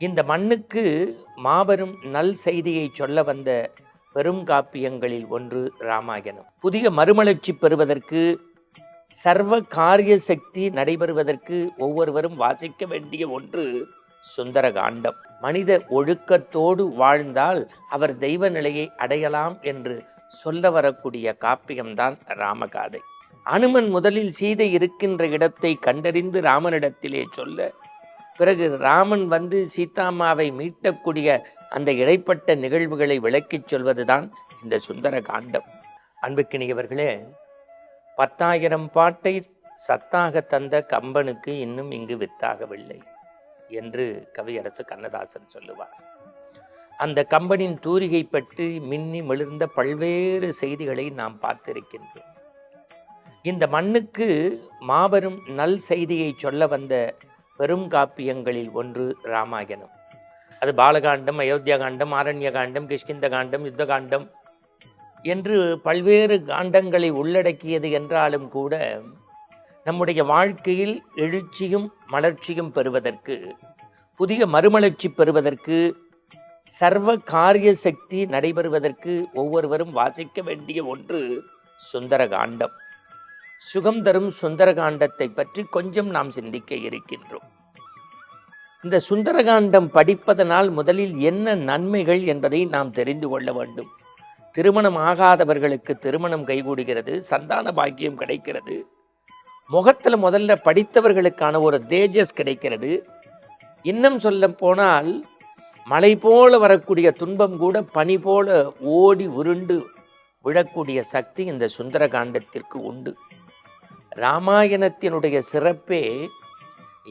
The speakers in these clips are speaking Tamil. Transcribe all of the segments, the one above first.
இந்த மண்ணுக்கு மாபெரும் நல் செய்தியை சொல்ல வந்த பெரும் காப்பியங்களில் ஒன்று ராமாயணம் புதிய மறுமலர்ச்சி பெறுவதற்கு சர்வ காரிய சக்தி நடைபெறுவதற்கு ஒவ்வொருவரும் வாசிக்க வேண்டிய ஒன்று சுந்தர காண்டம் மனித ஒழுக்கத்தோடு வாழ்ந்தால் அவர் தெய்வ நிலையை அடையலாம் என்று சொல்ல வரக்கூடிய காப்பியம்தான் ராமகாதை. அனுமன் முதலில் சீதை இருக்கின்ற இடத்தை கண்டறிந்து ராமனிடத்திலே சொல்ல பிறகு ராமன் வந்து சீதாமாவை மீட்டக்கூடிய அந்த இடைப்பட்ட நிகழ்வுகளை விளக்கிச் சொல்வதுதான் இந்த சுந்தர காண்டம் அன்புக்கினியவர்களே பத்தாயிரம் பாட்டை சத்தாக தந்த கம்பனுக்கு இன்னும் இங்கு வித்தாகவில்லை என்று கவியரசு கண்ணதாசன் சொல்லுவார். அந்த கம்பனின் தூரிகை பற்றி மின்னி மிளிர்ந்த பல்வேறு செய்திகளை நாம் பார்த்திருக்கின்றோம். இந்த மண்ணுக்கு மாபெரும் நல் செய்தியை சொல்ல வந்த பெரும் காப்பியங்களில் ஒன்று ராமாயணம். அது பாலகாண்டம் அயோத்தியா காண்டம் ஆரண்ய காண்டம் கிஷ்கிந்த காண்டம் யுத்த காண்டம் என்று பல்வேறு காண்டங்களை உள்ளடக்கியது என்றாலும் கூட நம்முடைய வாழ்க்கையில் எழுச்சியும் மலர்ச்சியும் பெறுவதற்கு புதிய மறுமலர்ச்சி பெறுவதற்கு சர்வ காரிய சக்தி நடைபெறுவதற்கு ஒவ்வொருவரும் வாசிக்க வேண்டிய ஒன்று சுந்தர காண்டம். சுகம் தரும் சுந்தரகாண்டத்தை பற்றி கொஞ்சம் நாம் சிந்திக்க இருக்கின்றோம். இந்த சுந்தரகாண்டம் படிப்பதனால் முதலில் என்ன நன்மைகள் என்பதை நாம் தெரிந்து கொள்ள வேண்டும். திருமணம் ஆகாதவர்களுக்கு திருமணம் கைகூடுகிறது சந்தான பாக்கியம் கிடைக்கிறது. முகத்தில் முதல்ல படித்தவர்களுக்கான ஒரு தேஜஸ் கிடைக்கிறது. இன்னும் சொல்ல போனால் மலை போல வரக்கூடிய துன்பம் கூட பனி போல ஓடி உருண்டு விழக்கூடிய சக்தி இந்த சுந்தர காண்டத்திற்கு உண்டு. ராமாயணத்தினுடைய சிறப்பே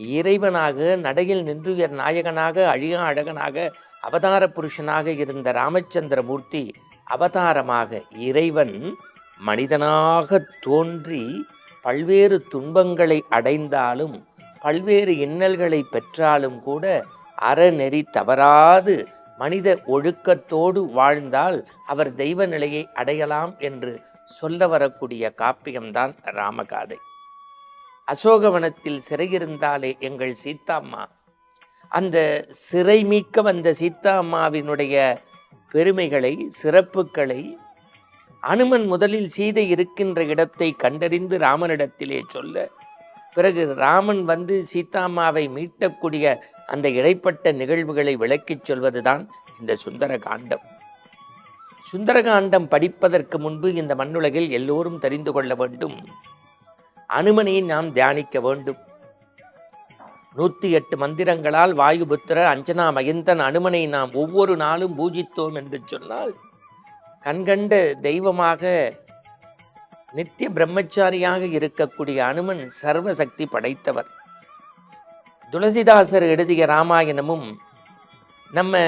இறைவனாக நடையில் நின்றுயர் நாயகனாக அழியா அழகனாக அவதார புருஷனாக இருந்த ராமச்சந்திரமூர்த்தி அவதாரமாக இறைவன் மனிதனாக தோன்றி பல்வேறு துன்பங்களை அடைந்தாலும் பல்வேறு இன்னல்களை பெற்றாலும் கூட அறநெறி தவறாது மனித ஒழுக்கத்தோடு வாழ்ந்தால் அவர் தெய்வ நிலையை அடையலாம் என்று சொல்ல வரக்கூடிய காப்பியம்தான் ராமகாதை. அசோகவனத்தில் சிறையிருந்தாலே எங்கள் சீத்தாம்மா அந்த சிறை மீட்க வந்த சீத்தாம்மாவினுடைய பெருமைகளை சிறப்புகளை அனுமன் முதலில் சீதை இருக்கின்ற இடத்தை கண்டறிந்து ராமனிடத்திலே சொல்ல பிறகு ராமன் வந்து சீதாம்மாவை மீட்டக்கூடிய அந்த இடைப்பட்ட நிகழ்வுகளை விளக்கிச் சொல்வதுதான் இந்த சுந்தர காண்டம் சுந்தரகாண்டம் படிப்பதற்கு முன்பு இந்த மண்ணுலகில் எல்லோரும் தெரிந்து கொள்ள வேண்டும். அனுமனை நாம் தியானிக்க வேண்டும். நூற்றி எட்டு மந்திரங்களால் வாயுபுத்திர அஞ்சனா மகிந்தன் அனுமனை நாம் ஒவ்வொரு நாளும் பூஜித்தோம் என்று சொன்னால் கண்கண்ட தெய்வமாக நித்திய பிரம்மச்சாரியாக இருக்கக்கூடிய அனுமன் சர்வசக்தி படைத்தவர். துளசிதாசர் எழுதிய ராமாயணமும் நம்ம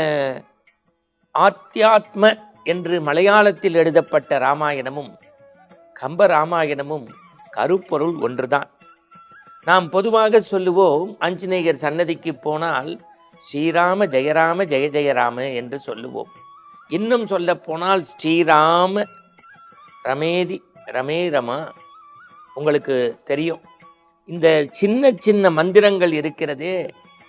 ஆத்தியாத்ம என்று மலையாளத்தில் எழுதப்பட்ட ராமாயணமும் கம்ப ராமாயணமும் கருப்பொருள் ஒன்றுதான். நாம் பொதுவாக சொல்லுவோம் ஆஞ்சநேயர் சன்னதிக்கு போனால் ஸ்ரீராம ஜெயராம ஜெய ஜெயராம என்று சொல்லுவோம். இன்னும் சொல்ல போனால் ஸ்ரீராம ரமேதி ரமே ரமா உங்களுக்கு தெரியும். இந்த சின்ன சின்ன மந்திரங்கள் இருக்கிறதே.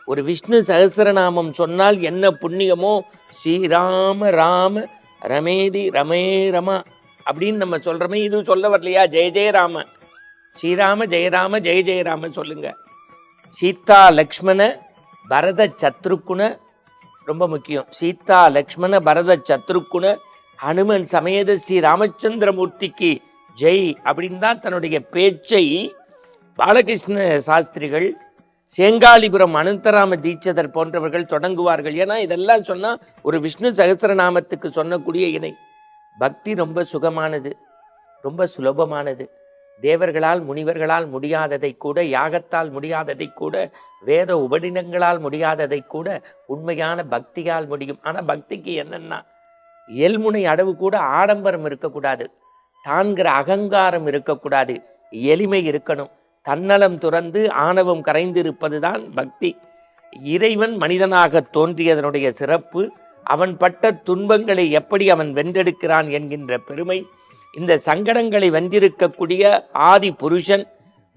ஒரு விஷ்ணு சகசரநாமம் சொன்னால் என்ன புண்ணியமோ ஸ்ரீராம ராம ரமேதி ரமே ரமா அப்படின்னு நம்ம சொல்கிறோமே இது சொல்ல வரலையா? ஜெய ஜெயராம ஸ்ரீராம ஜெயராம ஜெய ஜெயராம சொல்லுங்க. சீதா லக்ஷ்மண பரத சத்ருக்குண ரொம்ப முக்கியம். சீதா லக்ஷ்மண பரத சத்ருக்குண ஹனுமன் சமேத ஸ்ரீ ராமச்சந்திரமூர்த்திக்கு ஜெய் அப்படின்னு தான் தன்னுடைய பேச்சை பாலகிருஷ்ண சாஸ்திரிகள் சேங்காலிபுரம் அனந்தராம தீட்சதர் போன்றவர்கள் தொடங்குவார்கள். ஏன்னா இதெல்லாம் சொன்னால் ஒரு விஷ்ணு சகசரநாமத்துக்கு சொன்னக்கூடிய இணை. பக்தி ரொம்ப சுகமானது ரொம்ப சுலபமானது. தேவர்களால் முனிவர்களால் முடியாததை கூட யாகத்தால் முடியாததை கூட வேத உபடினங்களால் முடியாததை கூட உண்மையான பக்தியால் முடியும். ஆனால் பக்திக்கு என்னென்னா எல்முனை அடவு கூட ஆடம்பரம் இருக்கக்கூடாது. தான்கிற அகங்காரம் இருக்கக்கூடாது. எளிமை இருக்கணும். தன்னலம் துறந்து ஆணவம் கரைந்திருப்பது தான் பக்தி. இறைவன் மனிதனாக தோன்றியதனுடைய சிறப்பு. அவன் பட்ட துன்பங்களை எப்படி அவன் வென்றெடுக்கிறான் என்கின்ற பெருமை. இந்த சங்கடங்களை வென்றிருக்கக்கூடிய ஆதி புருஷன்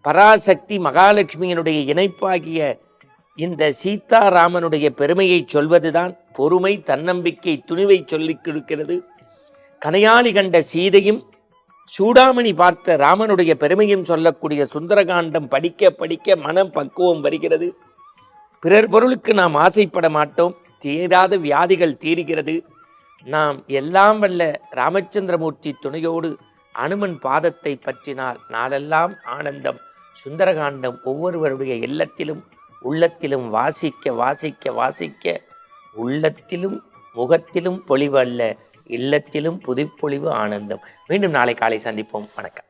பராசக்தி மகாலட்சுமியினுடைய இணைப்பாகிய இந்த சீதாராமனுடைய பெருமையை சொல்வதுதான் பொறுமை தன்னம்பிக்கை துணிவை சொல்லிக் கொடுக்கிறது. கனையாளி கண்ட சீதையும் சூடாமணி பார்த்த ராமனுடைய பெருமையும் சொல்லக்கூடிய சுந்தரகாண்டம் படிக்க படிக்க மனம் பக்குவம் வருகிறது. பிறர் பொருளுக்கு நாம் ஆசைப்பட மாட்டோம். தீராத வியாதிகள் தீருகிறது. நாம் எல்லாம் வல்ல ராமச்சந்திரமூர்த்தி துணையோடு அனுமன் பாதத்தை பற்றினால் நாளெல்லாம் ஆனந்தம் சுந்தரகாண்டம் ஒவ்வொருவருடைய இல்லத்திலும் உள்ளத்திலும் வாசிக்க வாசிக்க வாசிக்க உள்ளத்திலும் முகத்திலும் பொலிவு அல்ல இல்லத்திலும் புதுப்பொழிவு ஆனந்தம். மீண்டும் நாளை காலை சந்திப்போம். வணக்கம்.